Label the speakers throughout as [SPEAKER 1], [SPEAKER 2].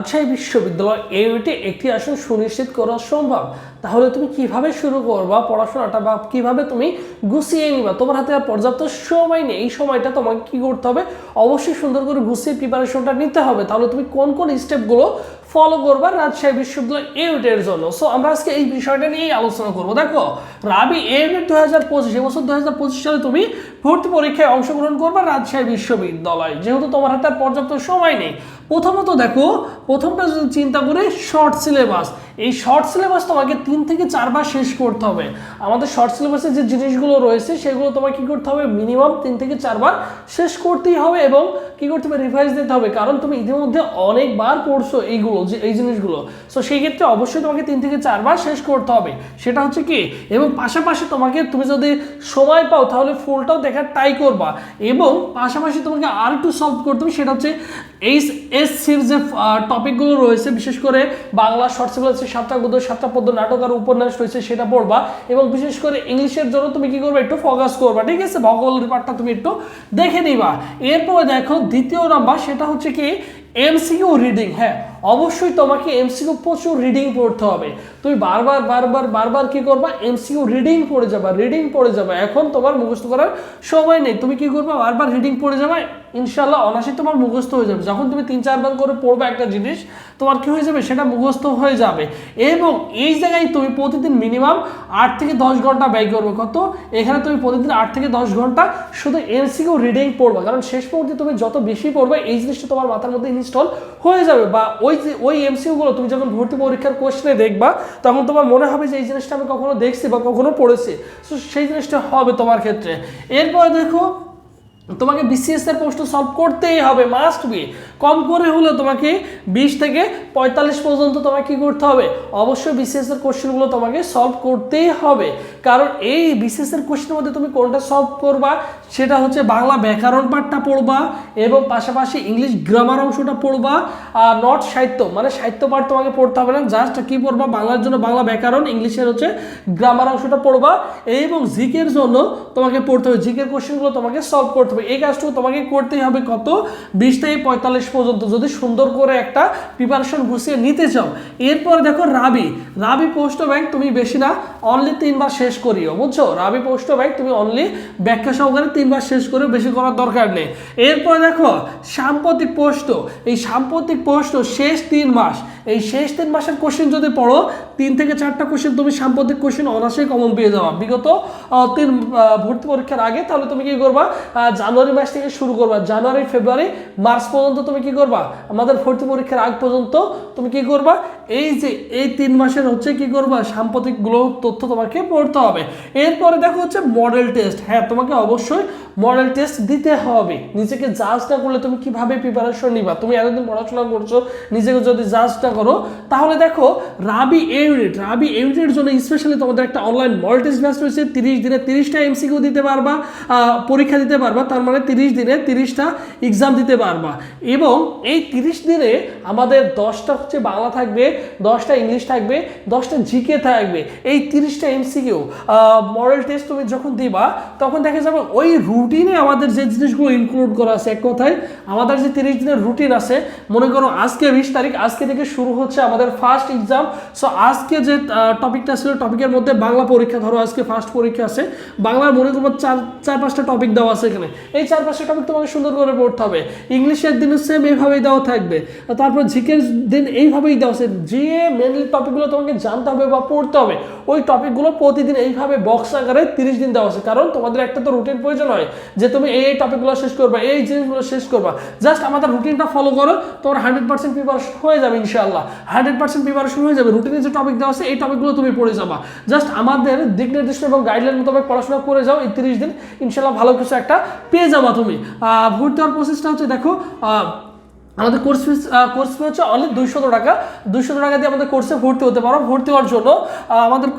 [SPEAKER 1] রাজশাহী বিশ্ববিদ্যালয় এ একটি আসন সুনিশ্চিত করা সম্ভব। তাহলে তুমি কীভাবে শুরু করবা পড়াশোনাটা বা কীভাবে তুমি গুছিয়ে নিবা? তোমার হাতে আর পর্যাপ্ত সময় নেই। এই সময়টা তোমাকে কি করতে হবে? অবশ্যই সুন্দর করে গুছিয়ে প্রিপারেশনটা নিতে হবে। তাহলে তুমি কোন কোন স্টেপগুলো ফলো করবা রাজশাহী বিশ্ববিদ্যালয় ইউনিটের জন্য? সো আমরা আজকে এই বিষয়টা নিয়েই আলোচনা করব। দেখো, রাবি ইউনিট দু হাজার পঁচিশ এবছর দু হাজার পঁচিশ সালে তুমি ভর্তি পরীক্ষায় অংশগ্রহণ করবা রাজশাহী বিশ্ববিদ্যালয়। যেহেতু তোমার হাতে আর পর্যাপ্ত সময় নেই। প্রথমত দেখো, প্রথমটা চিন্তা করে শর্ট সিলেবাস এই শর্ট সিলেবাস তোমাকে তিন থেকে চারবার শেষ করতে হবে। আমাদের শর্ট সিলেবাসে যে জিনিসগুলো রয়েছে, সেগুলো তোমাকে কি করতে হবে? মিনিমাম তিন থেকে চারবার শেষ করতেই হবে এবং কি করতে হবে? রিভাইজ দিতে হবে। কারণ তুমি ইতিমধ্যে অনেকবার পড়ছো এইগুলো, যে এই জিনিসগুলো। সো সেই ক্ষেত্রে অবশ্যই তোমাকে তিন থেকে চারবার শেষ করতে হবে। সেটা হচ্ছে কি? এবং পাশাপাশি তোমাকে তুমি যদি সময় পাও, তাহলে ফুলটাও দেখার ট্রাই করবা। এবং পাশাপাশি তোমাকে আর একটু সলভ করতে হবে, সেটা হচ্ছে এইচ এস সির যে টপিকগুলো রয়েছে, বিশেষ করে বাংলা শর্ট সিলেবাসে সাতটা গদ্য, সাতটা পদ্য, নাটক আর উপন্যাস রয়েছে, সেটা পড়বা। এবং বিশেষ করে ইংলিশের জন্য তুমি কি করবে? একটু ফোকাস করবা। ঠিক আছে? ভূগোলের পার্টটা তুমি একটু দেখে নিবা। এরপর দেখো দ্বিতীয় নাম্বার সেটা হচ্ছে কি এমসিকিউ রিডিং হ্যাঁ অবশ্যই তোমাকে এমসিকিউ প্রচুর রিডিং পড়তে হবে। তুমি বারবার বারবার বারবার কি করবা? এমসিকিউ রিডিং পড়ে যাবা রিডিং পড়ে যাবা। এখন তোমার মুখস্থ করার সময় নেই। তুমি কি করবা? বারবার রিডিং পড়ে যাবা ইনশাল্লাহ অনাসি তোমার মুখস্থ হয়ে যাবে। যখন তুমি তিন, চারবার করে পড়বে একটা জিনিস, তোমার কি হয়ে যাবে? সেটা মুখস্থ হয়ে যাবে। এবং এই জায়গায় তুমি প্রতিদিন মিনিমাম আট থেকে দশ ঘণ্টা ব্যয় করবে। কত? এখানে তুমি প্রতিদিন আট থেকে দশ ঘণ্টা শুধু এমসিকিউ রিডিং পড়বা। কারণ শেষ মুহূর্তে তুমি যত বেশি পড়বে, এই জিনিসটা তোমার মাথার মধ্যে ইনস্টল হয়ে যাবে বা ওই যে, ওই এমসিউগুলো তুমি যখন ভর্তি পরীক্ষার কোশ্চেনে দেখবা, তখন তোমার মনে হবে যে এই জিনিসটা আমি কখনো দেখছি বা কখনো পড়েছি। সো সেই জিনিসটা হবে তোমার ক্ষেত্রে। এরপর দেখো তোমাকে বিসিএস এর প্রশ্ন সলভ করতেই হবে মাস্ট বি কম করে হলেও তোমাকে বিশ থেকে পঁয়তাল্লিশ পর্যন্ত তোমাকে কি করতে হবে? অবশ্যই বিসিএস এর কোশ্চেনগুলো তোমাকে সলভ করতেই হবে। কারণ এই বিসিএস এর কোশ্চেনের মধ্যে তুমি কোনটা সলভ করবা, সেটা হচ্ছে বাংলা ব্যাকরণ পাঠটা পড়বা এবং পাশাপাশি ইংলিশ গ্রামার অংশটা পড়বা, আর নট সাহিত্য মানে সাহিত্য পাঠ তোমাকে পড়তে হবে না জাস্ট কি পড়বা? বাংলার জন্য বাংলা ব্যাকরণ ইংলিশের হচ্ছে গ্রামার অংশটা পড়বা এবং জিকের জন্য তোমাকে পড়তে হবে। জিকের কোশ্চেনগুলো তোমাকে সলভ করতে হবে। এই কাজটুকু তোমাকে করতেই হবে। কত? বিশ থেকে পঁয়তাল্লিশ পর্যন্ত যদি সুন্দর করে একটা প্রিপারেশন গুছিয়ে নিতে চাও। এরপর দেখো রাবি। রাবি পোস্ট ব্যাংক তুমি বেশি না অনলি তিনবার শেষ করিও, বুঝছ? রাবি পোস্ট ব্যাংক তুমি অনলি ব্যাখ্যা সহকারে তিনবার শেষ করে বেশি করার দরকার নেই। এরপর দেখো সাম্প্রতিক পোস্ট এই সাম্প্রতিক পোস্ট শেষ তিন মাস। এই শেষ তিন মাসের কোশ্চেন যদি পড়ো, তিন থেকে চারটা কোশ্চেন তুমি সাম্প্রতিক কোশ্চেন অনার্সে কমন পেয়ে যাওয়া বিগত তিন ভর্তি পরীক্ষার আগে, তাহলে তুমি কি করবা? জানুয়ারি মাস থেকে শুরু করবা। জানুয়ারি, ফেব্রুয়ারি, মার্চ পর্যন্ত তুমি কি করবা? আমাদের ভর্তি পরীক্ষার আগ পর্যন্ত তুমি কি করবা? এই যে এই তিন মাসের হচ্ছে কি করবা? সাম্প্রতিক সাম্প্রতিকগুলো তথ্য তোমাকে পড়তে হবে। এরপরে দেখো হচ্ছে মডেল টেস্ট হ্যাঁ তোমাকে অবশ্যই মডেল টেস্ট দিতে হবে। নিজেকে জাজ না করলে তুমি কীভাবে প্রিপারেশন নিবা? তুমি এতদিন পড়াশোনা করছ, নিজেকে যদি জাজ না করো, তাহলে দেখো রাবি ইউনিট রাবি ইউনিটের জন্য স্পেশালি তোমাদের একটা অনলাইন মডেল টেস্ট ব্যাচ রয়েছে। তিরিশ দিনে তিরিশটা এমসিকিউ দিতে পারবা পরীক্ষা দিতে পারবা। তার মানে তিরিশ দিনে তিরিশটা এক্সাম দিতে পারবা। এবং এই তিরিশ দিনে আমাদের দশটা হচ্ছে বাংলা থাকবে, দশটা ইংলিশ থাকবে, দশটা জিকে থাকবে। এই তিরিশটা এমসিকিউ মডেল টেস্ট তুমি যখন দিবা, তখন দেখা যাবে ওই রুটিনে আমাদের যে জিনিসগুলো ইনক্লুড করা আছে, এক কথায় আমাদের যে তিরিশ দিনের রুটিন আছে, মনে করো আজকে বিশ তারিখ, আজকে থেকে শুরু হচ্ছে আমাদের ফার্স্ট এক্সাম সো আজকে যে টপিকটা ছিল টপিকের মধ্যে বাংলা পরীক্ষা, ধরো আজকে ফার্স্ট পরীক্ষা আছে, বাংলার মনে করব চার চার, পাঁচটা টপিক দেওয়া আছে এখানে। এই চার তোমাকে সুন্দর করে পড়তে হবে। ইংলিশের দিনে সেম এইভাবেই দেওয়া থাকবে। তারপর জিকের দিন এইভাবেই দেওয়া আছে। যে মেনলি টপিকগুলো তোমাকে জানতে হবে বা পড়তে হবে, ওই টপিকগুলো প্রতিদিন এইভাবে বক্স আকারে তিরিশ দিন দেওয়া আছে। কারণ তোমাদের একটা তো রুটিন প্রয়োজন হয় যে তুমি এই এই টপিকগুলো শেষ করবা, এই জিনিসগুলো শেষ করবা। জাস্ট আমাদের রুটিনটা ফলো করো, তোমার হান্ড্রেড পার্সেন্ট প্রিপারেশন হয়ে যাবে ইনশাআল্লাহ। হান্ড্রেড পার্সেন্ট প্রিপারেশন হয়ে যাবে। রুটিনে যে টপিক দেওয়া আছে, এই টপিকগুলো তুমি পড়ে যাবা। জাস্ট আমাদের দিক নির্দেশনা এবং গাইডলাইন মোতাবেক পড়াশোনা করে যাও এই তিরিশ দিন। ইনশাআল্লাহ ভালো কিছু একটা পেয়ে যাবা তুমি। ভোট হওয়ার প্রসেসটা হচ্ছে, দেখো আমাদের কোর্স ফিস কোর্স ফি হচ্ছে অনলি দুইশত টাকা। দুইশত টাকা দিয়ে আমাদের কোর্সে ভর্তি হতে পারো। ভর্তি হওয়ার জন্য আমাদের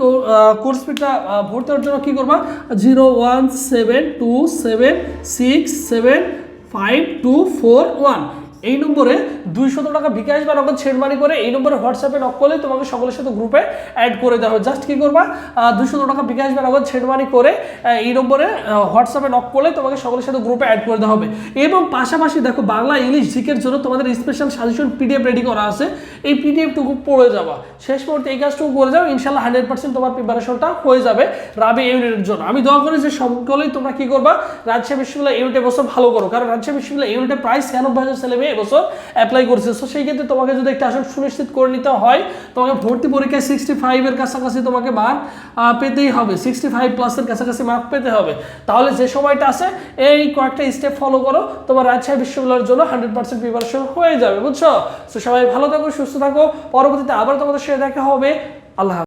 [SPEAKER 1] কোর্স ফিটা ভর্তি হওয়ার জন্য কী করবা? Zero one seven two seven six seven five two four one. এই নম্বরে দুইশত টাকা বিকাশ বা নগদ ছেড় মানি করে এই নম্বরে হোয়াটসঅ্যাপে নক করলে তোমাকে সকলের সাথে গ্রুপে অ্যাড করে দেওয়া হবে। জাস্ট কী করবা? দুইশত টাকা বিকাশ বা নগদ ছেড় মানি করে এই নম্বরে হোয়াটসঅ্যাপে নক করলে তোমাকে সকলের সাথে গ্রুপে অ্যাড করে দেওয়া হবে। এবং পাশাপাশি দেখো, বাংলা ইংলিশ জিকের জন্য তোমাদের স্পেশাল সাজেশন পিডিএফ রেডি করা আছে। এই পিডিএফটুকু পড়ে যাওয়া শেষ মুহূর্তে এই কাজটুকু করে যাও ইনশাল্লাহ হান্ড্রেড পার্সেন্ট তোমার প্রিপারেশনটা হয়ে যাবে রাবি ইউনিটের জন্য। আমি দোয়া করি যে সকলেই তোমরা কী করবা, রাজশাহী বিশ্ববিদ্যালয় ইউনিট এবছর ভালো করো। কারণ রাজশাহী বিশ্ববিদ্যালয় ইউনিটে প্রায় ছিয়ানব্বই হাজার ছেলে মেয়ে এবছর অ্যাপ্লাই করছে। সো সেই ক্ষেত্রে তোমাকে যদি একটা আসন সুনিশ্চিত করে নিতে হয়, তোমাকে ভর্তি পরীক্ষায় সিক্সটি ফাইভের কাছাকাছি তোমাকে মার্ক পেতেই হবে। সিক্সটি ফাইভ প্লাসের কাছাকাছি মার্ক পেতে হবে। তাহলে যে সময়টা আছে, এই কয়েকটা স্টেপ ফলো করো। তোমার রাজশাহী বিশ্ববিদ্যালয়ের জন্য হান্ড্রেড পার্সেন্ট প্রিপারেশন হয়ে যাবে, বুঝছ? তো সবাই ভালো থাকো, সুস্থ থাকো। পরবর্তীতে আবার তোমাদের সাথে দেখা হবে। আল্লাহ।